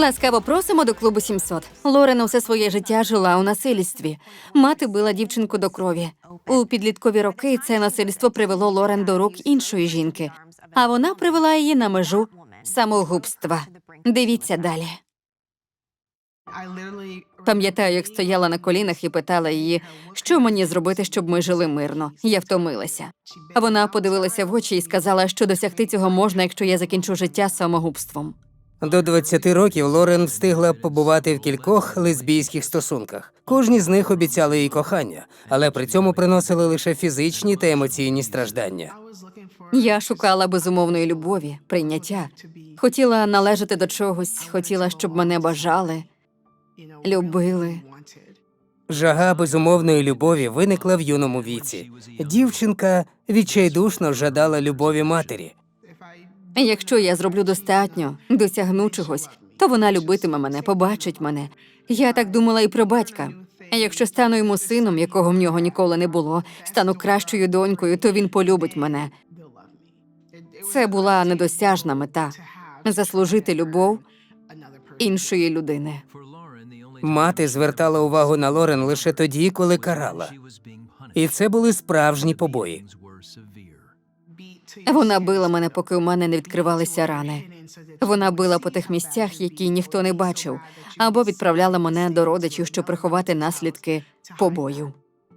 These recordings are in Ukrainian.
Ласкаво просимо до клубу 700. Лорен усе своє життя жила у насильстві. Мати била дівчинку до крові. У підліткові роки це насильство привело Лорен до рук іншої жінки, а вона привела її на межу самогубства. Дивіться далі. Пам'ятаю, як стояла на колінах і питала її, що мені зробити, щоб ми жили мирно. Я втомилася. Вона подивилася в очі і сказала, що досягти цього можна, якщо я закінчу життя самогубством. До 20 років Лорен встигла побувати в кількох лесбійських стосунках. Кожні з них обіцяли їй кохання, але при цьому приносили лише фізичні та емоційні страждання. Я шукала безумовної любові, прийняття. Хотіла належати до чогось, хотіла, щоб мене бажали, любили. Жага безумовної любові виникла в юному віці. Дівчинка відчайдушно жадала любові матері. Якщо я зроблю достатньо, досягну чогось, то вона любитиме мене, побачить мене. Я так думала і про батька. Якщо стану йому сином, якого в нього ніколи не було, стану кращою донькою, то він полюбить мене. Це була недосяжна мета заслужити любов іншої людини. Мати звертала увагу на Лорен лише тоді, коли карала. І це були справжні побої. Вона била мене, поки у мене не відкривалися рани. Вона била по тих місцях, які ніхто не бачив, або відправляла мене до родичів, щоб приховати наслідки побою.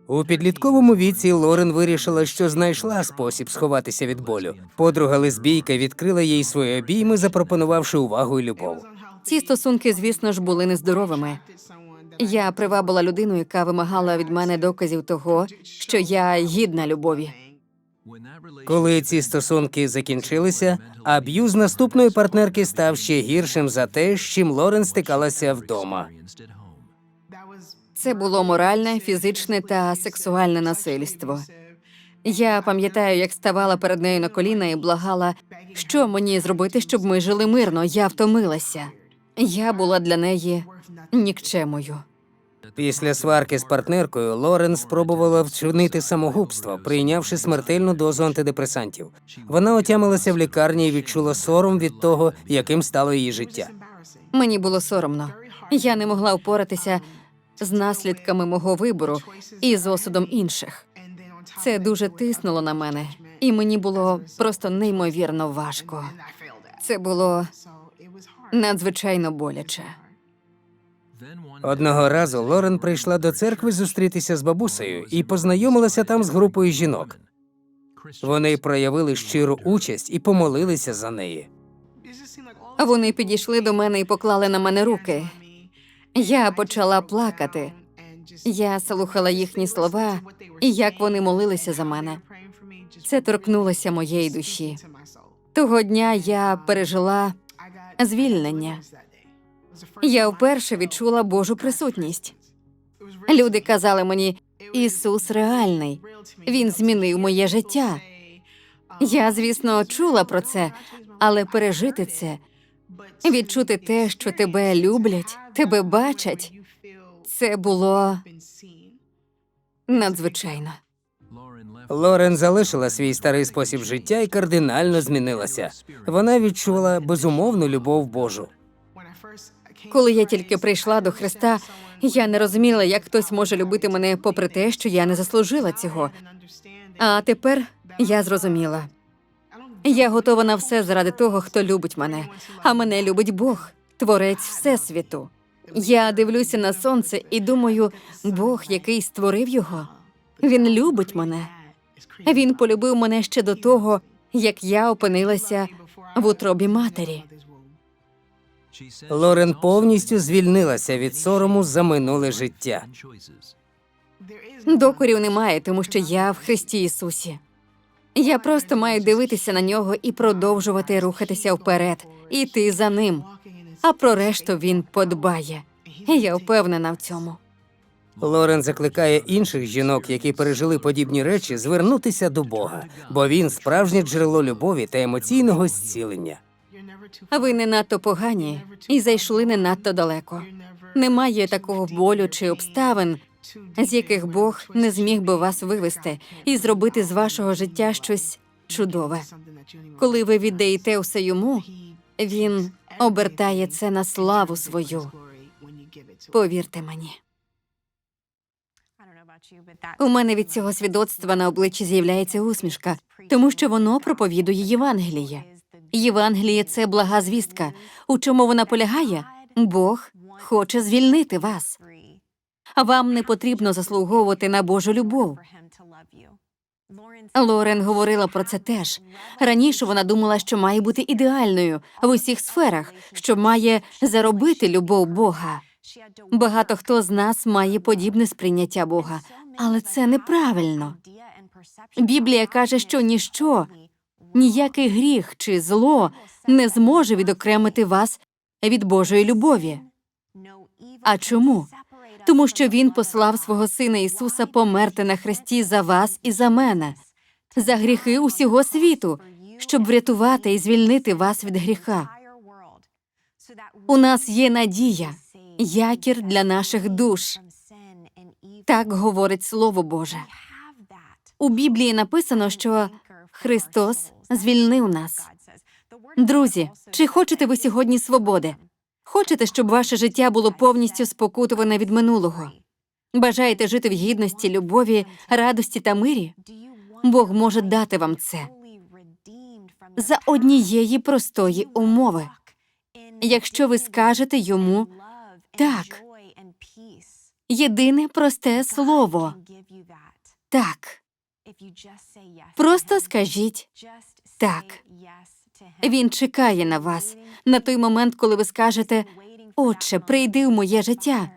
У підлітковому віці Лорен вирішила, що знайшла спосіб сховатися від болю. Подруга лесбійка відкрила їй свої обійми, запропонувавши увагу і любов. Ці стосунки, звісно ж, були нездоровими. Я привабила людину, яка вимагала від мене доказів того, що я гідна любові. Коли ці стосунки закінчилися, аб'юз наступної партнерки став ще гіршим за те, з чим Лорен стикалася вдома. Це було моральне, фізичне та сексуальне насильство. Я пам'ятаю, як ставала перед нею на коліна і благала, що мені зробити, щоб ми жили мирно. Я втомилася. Я була для неї нікчемою. Після сварки з партнеркою Лорен спробувала вчинити самогубство, прийнявши смертельну дозу антидепресантів. Вона отямилася в лікарні і відчула сором від того, яким стало її життя. Мені було соромно. Я не могла впоратися з наслідками мого вибору і з осудом інших. Це дуже тиснуло на мене, і мені було просто неймовірно важко. Це було надзвичайно боляче. Одного разу Лорен прийшла до церкви зустрітися з бабусею і познайомилася там з групою жінок. Вони проявили щиру участь і помолилися за неї. Вони підійшли до мене і поклали на мене руки. Я почала плакати. Я слухала їхні слова і як вони молилися за мене. Це торкнулося моєї душі. Того дня я пережила звільнення. Я вперше відчула Божу присутність. Люди казали мені, Ісус реальний, Він змінив моє життя. Я, звісно, чула про це, але пережити це, відчути те, що тебе люблять, тебе бачать, це було надзвичайно. Лорен залишила свій старий спосіб життя і кардинально змінилася. Вона відчула безумовну любов Божу. Коли я тільки прийшла до Христа, я не розуміла, як хтось може любити мене попри те, що я не заслужила цього. А тепер я зрозуміла. Я готова на все заради того, хто любить мене, а мене любить Бог, творець Всесвіту. Я дивлюся на сонце і думаю, Бог, який створив його, він любить мене. Він полюбив мене ще до того, як я опинилася в утробі матері. Лорен повністю звільнилася від сорому за минуле життя. Докорів немає, тому що я в Христі Ісусі. Я просто маю дивитися на нього і продовжувати рухатися вперед, іти за ним. А про решту він подбає. Я впевнена в цьому. Лорен закликає інших жінок, які пережили подібні речі, звернутися до Бога, бо він справжнє джерело любові та емоційного зцілення. Ви не надто погані і зайшли не надто далеко. Немає такого болю чи обставин, з яких Бог не зміг би вас вивести і зробити з вашого життя щось чудове. Коли ви віддаєте усе йому, він обертає це на славу свою. Повірте мені. У мене від цього свідоцтва на обличчі з'являється усмішка, тому що воно проповідує Євангеліє. Євангеліє це блага звістка. У чому вона полягає? Бог хоче звільнити вас. Вам не потрібно заслуговувати на Божу любов. Лорен говорила про це теж. Раніше вона думала, що має бути ідеальною в усіх сферах, що має заробити любов Бога. Багато хто з нас має подібне сприйняття Бога, але це неправильно. Біблія каже, що ніщо, ніякий гріх чи зло не зможе відокремити вас від Божої любові. А чому? Тому що Він послав свого Сина Ісуса померти на хресті за вас і за мене, за гріхи усього світу, щоб врятувати і звільнити вас від гріха. У нас є надія, якір для наших душ. Так говорить Слово Боже. У Біблії написано, що Христос звільнив нас. Друзі, чи хочете ви сьогодні свободи? Хочете, щоб ваше життя було повністю спокутуване від минулого? Бажаєте жити в гідності, любові, радості та мирі? Бог може дати вам це за однієї простої умови. Якщо ви скажете йому «Так». єдине просте слово так. Просто скажіть «Так». Він чекає на вас на той момент, коли ви скажете Отче, прийди в моє життя.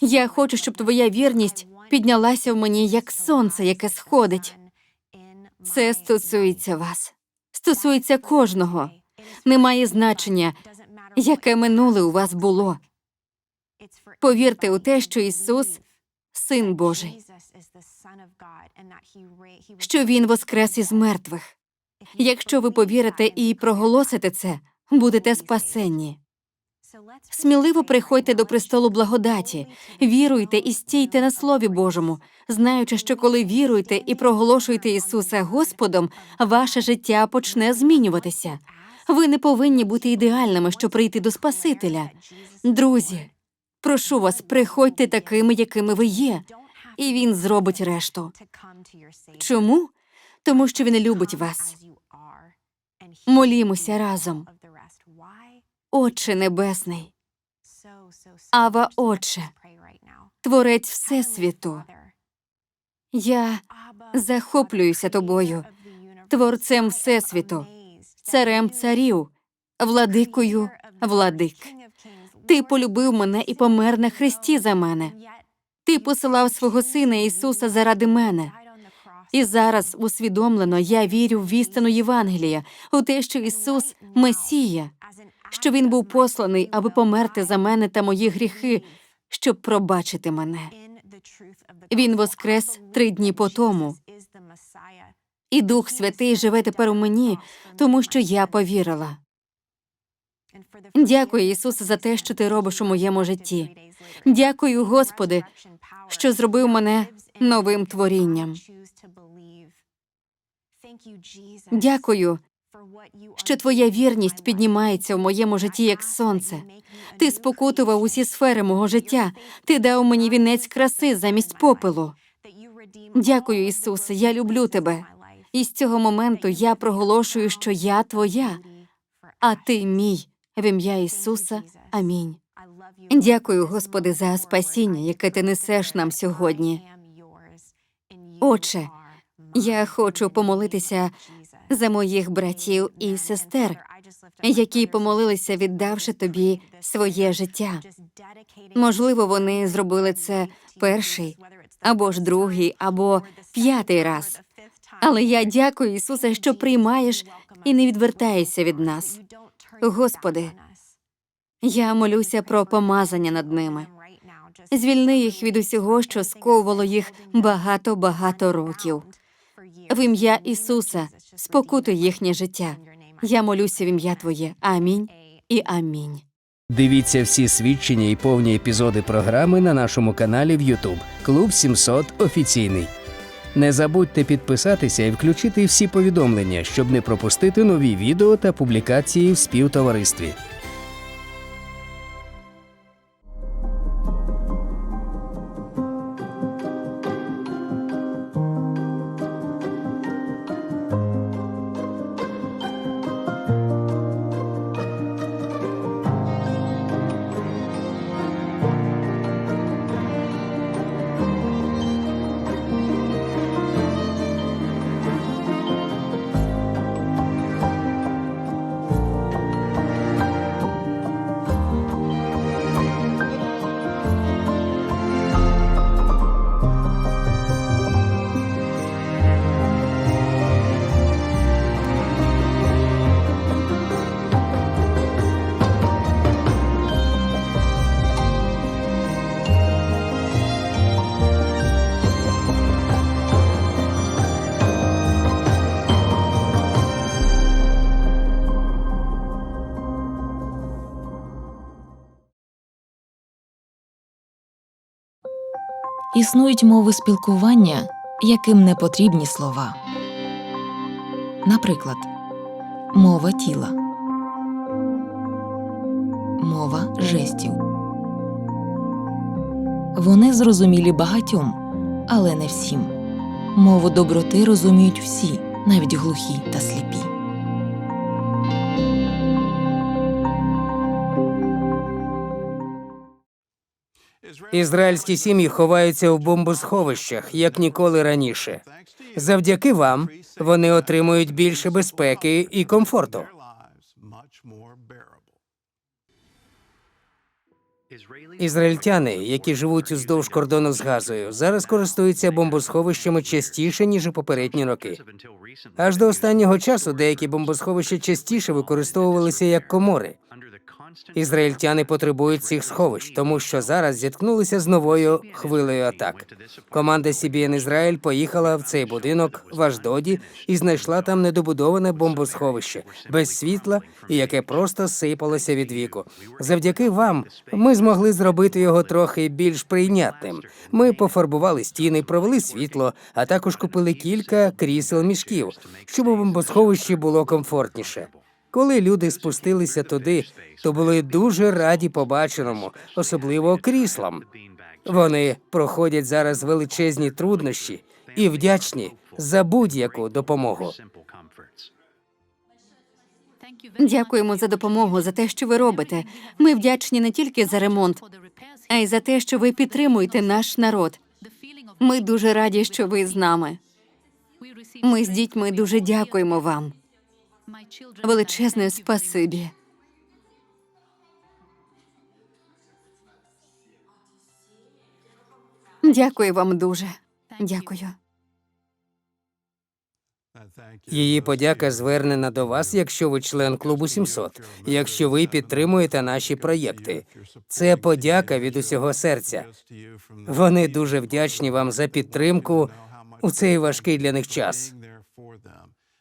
Я хочу, щоб твоя вірність піднялася в мені як сонце, яке сходить. Це стосується вас, стосується кожного. Немає значення, яке минуле у вас було. Повірте у те, що Ісус Син Божий, що Він воскрес із мертвих. Якщо ви повірите і проголосите це, будете спасенні. Сміливо приходьте до престолу благодаті, віруйте і стійте на Слові Божому, знаючи, що коли віруєте і проголошуєте Ісуса Господом, ваше життя почне змінюватися. Ви не повинні бути ідеальними, щоб прийти до Спасителя. Друзі, прошу вас, приходьте такими, якими ви є, і Він зробить решту. Чому? Тому що Він любить вас. Молімося разом. Отче Небесний, Ава, Отче, Творець Всесвіту, я захоплююся тобою, Творцем Всесвіту, царем царів, владикою владик. Ти полюбив мене і помер на хресті за мене. Ти посилав свого сина Ісуса заради мене. І зараз усвідомлено я вірю в істину Євангелія, у те, що Ісус Месія, що Він був посланий, аби померти за мене та мої гріхи, щоб пробачити мене. Він воскрес три дні по тому. І Дух Святий живе тепер у мені, тому що я повірила. Дякую, Ісусе, за те, що ти робиш у моєму житті. Дякую, Господи, що зробив мене новим творінням. Дякую, що твоя вірність піднімається в моєму житті як сонце. Ти спокутував усі сфери мого життя. Ти дав мені вінець краси замість попелу. Дякую, Ісусе, я люблю тебе. І з цього моменту я проголошую, що я твоя, а ти мій. В ім'я Ісуса. Амінь. Дякую, Господи, за спасіння, яке ти несеш нам сьогодні. Отче, я хочу помолитися за моїх братів і сестер, які помолилися, віддавши тобі своє життя. Можливо, вони зробили це перший, або ж другий, або п'ятий раз. Але я дякую, Ісусе, що приймаєш і не відвертаєшся від нас. Господи, Я молюся про помазання над ними. Звільни їх від усього, що сковувало їх багато-багато років. В ім'я Ісуса спокутуй їхнє життя. Я молюся в ім'я Твоє. Амінь і амінь. Дивіться всі свідчення і повні епізоди програми на нашому каналі в YouTube Клуб 700 офіційний. Не забудьте підписатися і включити всі повідомлення, щоб не пропустити нові відео та публікації в співтоваристві. Існують мови спілкування, яким не потрібні слова. Наприклад, мова тіла, мова жестів. Вони зрозумілі багатьом, але не всім. Мову доброти розуміють всі, навіть глухі та сліпі. Ізраїльські сім'ї ховаються в бомбосховищах, як ніколи раніше. Завдяки вам вони отримують більше безпеки і комфорту. Ізраїльтяни, які живуть уздовж кордону з Газою, зараз користуються бомбосховищами частіше ніж у попередні роки. Аж до останнього часу деякі бомбосховища частіше використовувалися як комори. Ізраїльтяни потребують цих сховищ, тому що зараз зіткнулися з новою хвилею атак. Команда CBN Ізраїль поїхала в цей будинок в Аждоді і знайшла там недобудоване бомбосховище без світла і яке просто сипалося від віку. Завдяки вам ми змогли зробити його трохи більш прийнятним. Ми пофарбували стіни, провели світло, а також купили кілька крісел мішків, щоб у бомбосховищі було комфортніше. Коли люди спустилися туди, то були дуже раді побаченому, особливо кріслам. Вони проходять зараз величезні труднощі і вдячні за будь-яку допомогу. Дякуємо за допомогу, за те, що ви робите. Ми вдячні не тільки за ремонт, а й за те, що ви підтримуєте наш народ. Ми дуже раді, що ви з нами. Ми з дітьми дуже дякуємо вам. Величезне спасибі. Дякую вам дуже. Дякую. Її подяка звернена до вас, якщо ви член клубу 700, якщо ви підтримуєте наші проєкти. Це подяка від усього серця. Вони дуже вдячні вам за підтримку у цей важкий для них час.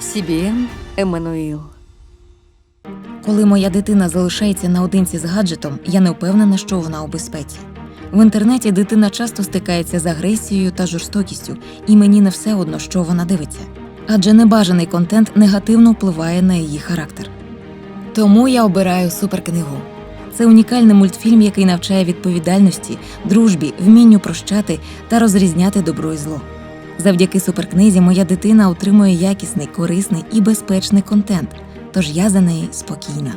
CBN Еммануїл. Коли моя дитина залишається наодинці з гаджетом, я не впевнена, що вона у безпеці. В інтернеті дитина часто стикається з агресією та жорстокістю, і мені не все одно, що вона дивиться. Адже небажаний контент негативно впливає на її характер. Тому я обираю суперкнигу. Це унікальний мультфільм, який навчає відповідальності, дружбі, вмінню прощати та розрізняти добро і зло. Завдяки суперкнизі моя дитина отримує якісний, корисний і безпечний контент, тож я за неї спокійна.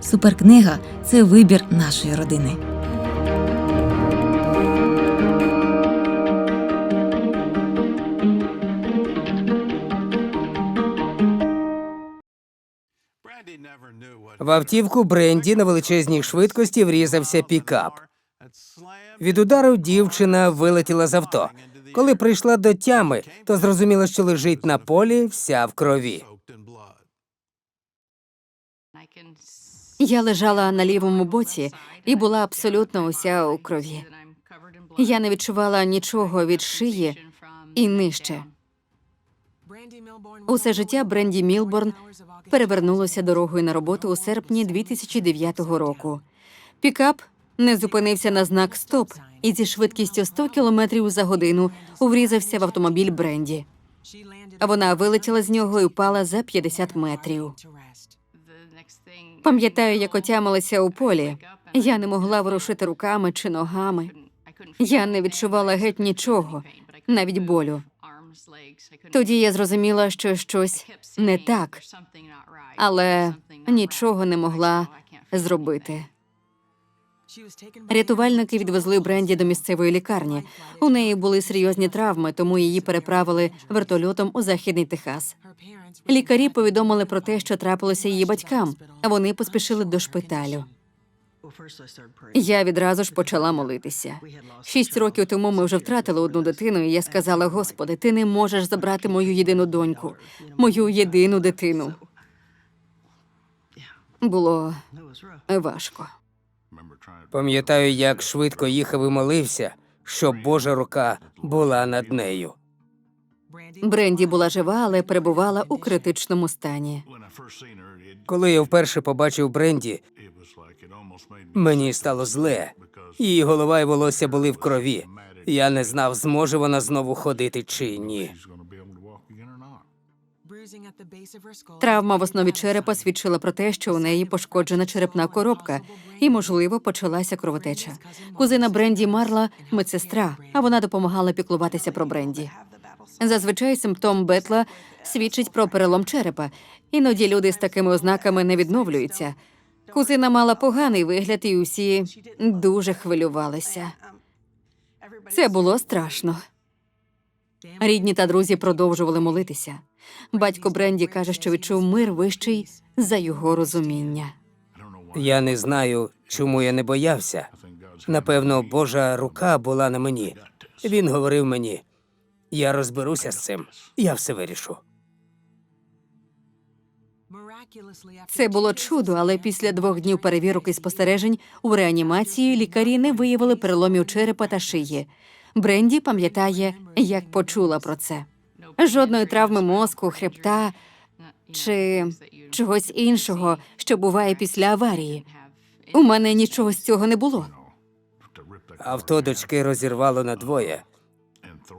Суперкнига це вибір нашої родини. В автівку Бренді на величезній швидкості врізався пікап. Від удару дівчина вилетіла з авто. Коли прийшла до тями, то зрозуміла, що лежить на полі вся в крові. Я лежала на лівому боці і була абсолютно уся у крові. Я не відчувала нічого від шиї і нижче. Усе життя Бренді Мілборн перевернулося дорогою на роботу у серпні 2009 року. Пікап не зупинився на знак Стоп і зі швидкістю 100 км за годину уврізався в автомобіль Бренді. Вона вилетіла з нього і впала за 50 метрів. Пам'ятаю, як отямилася у полі. Я не могла ворушити руками чи ногами. Я не відчувала геть нічого, навіть болю. Тоді я зрозуміла, що щось не так, але нічого не могла зробити. Рятувальники відвезли Бренді до місцевої лікарні. У неї були серйозні травми, тому її переправили вертольотом у західний Техас. Лікарі повідомили про те, що трапилося її батькам, а вони поспішили до шпиталю. Я відразу ж почала молитися. Шість років тому ми вже втратили одну дитину, і я сказала: Господи, ти не можеш забрати мою єдину доньку, мою єдину дитину. Було важко. Пам'ятаю, як швидко їхав і молився, щоб Божа рука була над нею. Бренді була жива, але перебувала у критичному стані. Коли я вперше побачив Бренді, мені стало зле. Її голова і волосся були в крові. Я не знав, зможе вона знову ходити чи ні. Травма в основі черепа свідчила про те, що у неї пошкоджена черепна коробка, і, можливо, почалася кровотеча. Кузина Бренді Марла медсестра, а вона допомагала піклуватися про Бренді. Зазвичай симптом Бетла свідчить про перелом черепа. Іноді люди з такими ознаками не відновлюються. Кузина мала поганий вигляд, і усі дуже хвилювалися. Це було страшно. Рідні та друзі продовжували молитися. Батько Бренді каже, що відчув мир вищий за його розуміння. Я не знаю, чому я не боявся. Напевно, Божа рука була на мені. Він говорив мені: я розберуся з цим, я все вирішу. Це було чудо, але після двох днів перевірок і спостережень у реанімації лікарі не виявили переломів черепа та шиї. Бренді пам'ятає, як почула про це. Жодної травми мозку, хребта чи чогось іншого, що буває після аварії. У мене нічого з цього не було. Авто дочки розірвало надвоє,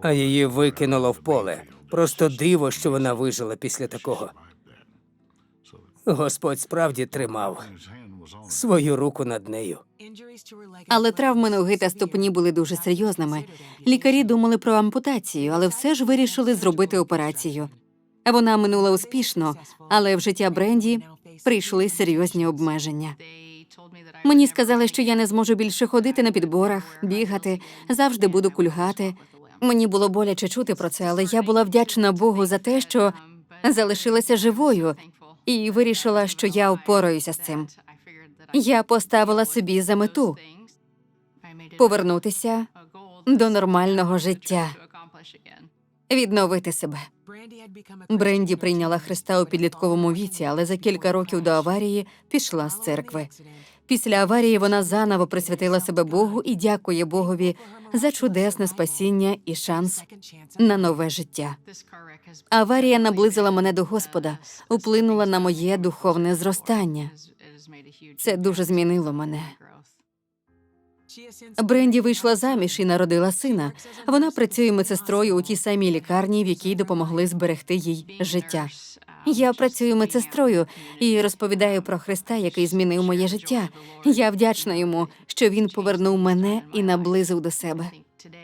а її викинуло в поле. Просто диво, що вона вижила після такого. Господь справді тримав свою руку над нею. Але травми ноги та ступні були дуже серйозними. Лікарі думали про ампутацію, але все ж вирішили зробити операцію. Вона минула успішно, але в життя Бренді прийшли серйозні обмеження. Мені сказали, що я не зможу більше ходити на підборах, бігати, завжди буду кульгати. Мені було боляче чути про це, але я була вдячна Богу за те, що залишилася живою, і вирішила, що я впораюся з цим. Я поставила собі за мету повернутися до нормального життя, відновити себе. Бренді прийняла Христа у підлітковому віці, але за кілька років до аварії пішла з церкви. Після аварії вона заново присвятила себе Богу і дякує Богові за чудесне спасіння і шанс на нове життя. Аварія наблизила мене до Господа, вплинула на моє духовне зростання. Це дуже змінило мене. Бренді вийшла заміж і народила сина. Вона працює медсестрою у тій самій лікарні, в якій допомогли зберегти їй життя. Я працюю медсестрою і розповідаю про Христа, який змінив моє життя. Я вдячна йому, що він повернув мене і наблизив до себе,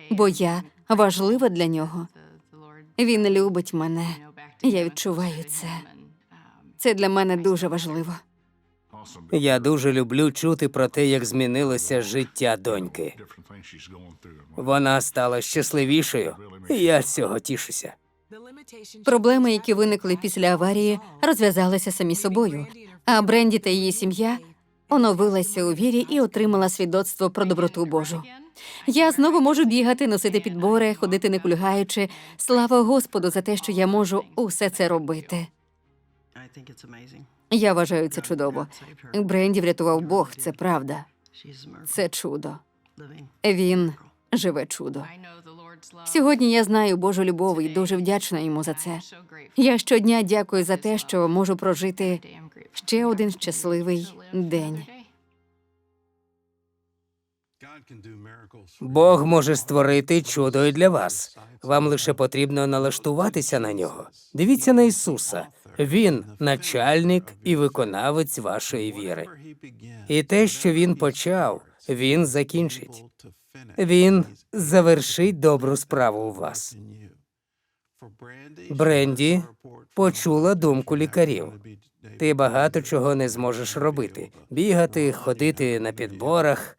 бо я важлива для нього. Він любить мене. Я відчуваю це. Це для мене дуже важливо. Я дуже люблю чути про те, як змінилося життя доньки. Вона стала щасливішою, і я з цього тішуся. Проблеми, які виникли після аварії, розв'язалися самі собою. А Бренді та її сім'я оновилася у вірі і отримала свідоцтво про доброту Божу. Я знову можу бігати, носити підбори, ходити не кульгаючи. Слава Господу за те, що я можу усе це робити. Я вважаю це чудово. Бренді врятував Бог, це правда. Це чудо. Він живе чудо. Сьогодні я знаю Божу любов і дуже вдячна йому за це. Я щодня дякую за те, що можу прожити ще один щасливий день. Бог може створити чудо і для вас. Вам лише потрібно налаштуватися на нього. Дивіться на Ісуса. Він начальник і виконавець вашої віри. І те, що він почав, він закінчить. Він завершить добру справу у вас. Бренді почула думку лікарів. Ти багато чого не зможеш робити: бігати, ходити на підборах.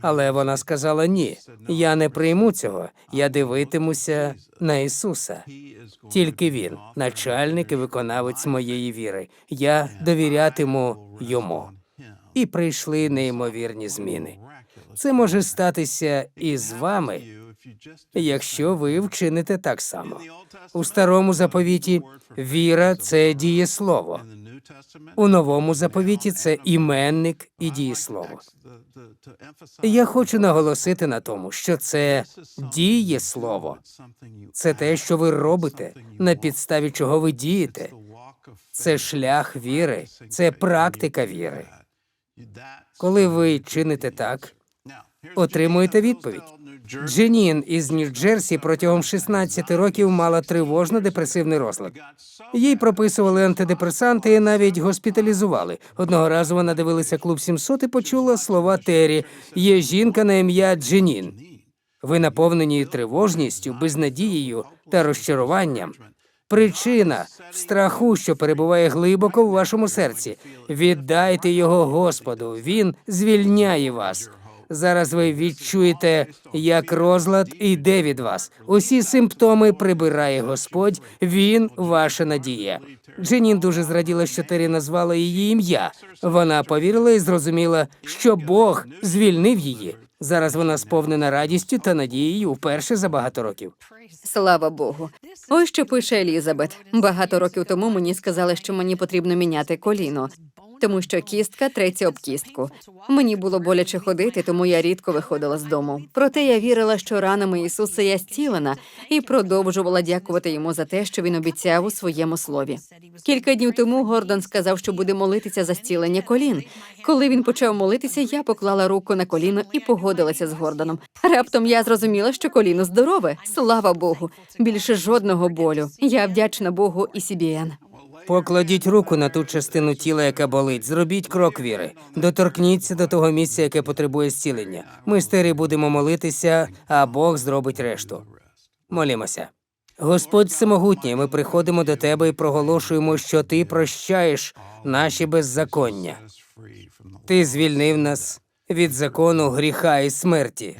Але вона сказала ні, я не прийму цього. Я дивитимуся на Ісуса. Тільки він, начальник і виконавець моєї віри. Я довірятиму йому. і прийшли неймовірні зміни. Це може статися і з вами, якщо ви вчините так само. У старому заповіті віра це дієслово. У новому заповіті це іменник і дієслово. Я хочу наголосити на тому, що це дієслово. Це те, що ви робите, на підставі чого ви дієте. Це шлях віри, це практика віри. Коли ви чините так, отримуєте відповідь. Дженін із Нью-Джерсі протягом 16 років мала тривожно-депресивний розлад. Їй прописували антидепресанти і навіть госпіталізували. Одного разу вона дивилася клуб 700 і почула слова Террі. Є жінка на ім'я Дженін. Ви наповнені тривожністю, безнадією та розчаруванням. Причина в страху, що перебуває глибоко в вашому серці. Віддайте його Господу. Він звільняє вас. Зараз ви відчуєте, як розлад йде від вас. Усі симптоми прибирає Господь. Він ваша надія. Дженін дуже зраділа, що Террі назвала її ім'я. Вона повірила і зрозуміла, що Бог звільнив її. Зараз вона сповнена радістю та надією вперше за багато років. Слава Богу. Ось що пише Елізабет. Багато років тому мені сказали, що мені потрібно міняти коліно, тому що кістка треться об кістку. Мені було боляче ходити, тому я рідко виходила з дому. Проте я вірила, що ранами Ісуса я зцілена, і продовжувала дякувати йому за те, що він обіцяв у своєму слові. Кілька днів тому Гордон сказав, що буде молитися за зцілення колін. Коли він почав молитися, я поклала руку на коліно і погодилася з Гордоном. Раптом я зрозуміла, що коліно здорове. Слава Богу. Більше жодного болю. Я вдячна Богу і CBN. Покладіть руку на ту частину тіла, яка болить. Зробіть крок віри. Доторкніться до того місця, яке потребує зцілення. Ми з Террі будемо молитися, а Бог зробить решту. Молімося. Господь всемогутній, ми приходимо до тебе і проголошуємо, що ти прощаєш наші беззаконня. Ти звільнив нас від закону гріха і смерті.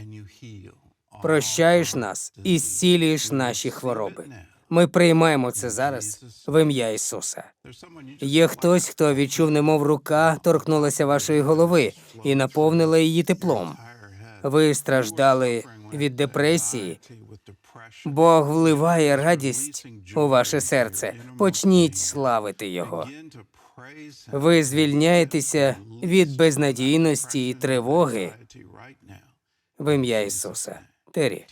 Прощаєш нас і зцілюєш наші хвороби. Ми приймаємо це зараз в ім'я Ісуса. Є хтось, хто відчув, немов рука торкнулася вашої голови і наповнила її теплом. Ви страждали від депресії. Бог вливає радість у ваше серце. Почніть славити Його. Ви звільняєтеся від безнадійності і тривоги в ім'я Ісуса. Террі.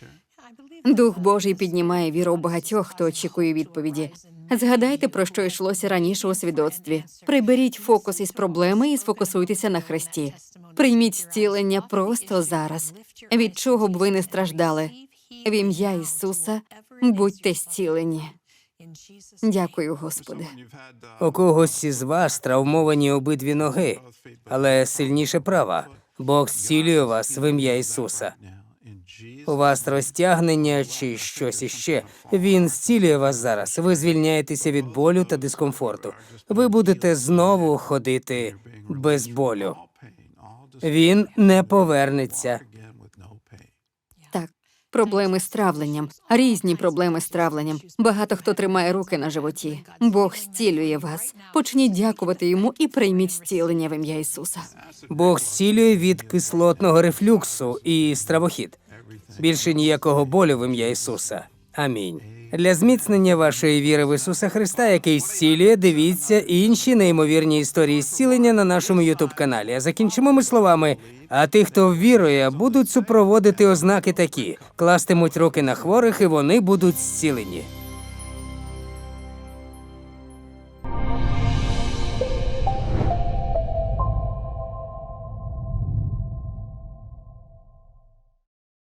Дух Божий піднімає віру у багатьох, хто очікує відповіді. Згадайте, про що йшлося раніше у свідоцтві. Приберіть фокус із проблеми і сфокусуйтеся на Христі. Прийміть зцілення просто зараз. Від чого б ви не страждали? В ім'я Ісуса будьте зцілені. Дякую, Господи. У когось із вас травмовані обидві ноги, але сильніше права. Бог зцілює вас в ім'я Ісуса. У вас розтягнення чи щось іще. Він зцілює вас зараз. Ви звільняєтеся від болю та дискомфорту. Ви будете знову ходити без болю. Він не повернеться. Так, проблеми з травленням, різні проблеми з травленням. Багато хто тримає руки на животі. Бог зцілює вас. Почніть дякувати йому і прийміть зцілення в ім'я Ісуса. Бог зцілює від кислотного рефлюксу і стравохід. Більше ніякого болю в ім'я Ісуса. Амінь. Для зміцнення вашої віри в Ісуса Христа, який зцілює, дивіться інші неймовірні історії зцілення на нашому Ютуб каналі. А закінчимо ми словами. А ті, хто вірує, будуть супроводити ознаки такі: кластимуть руки на хворих, і вони будуть зцілені.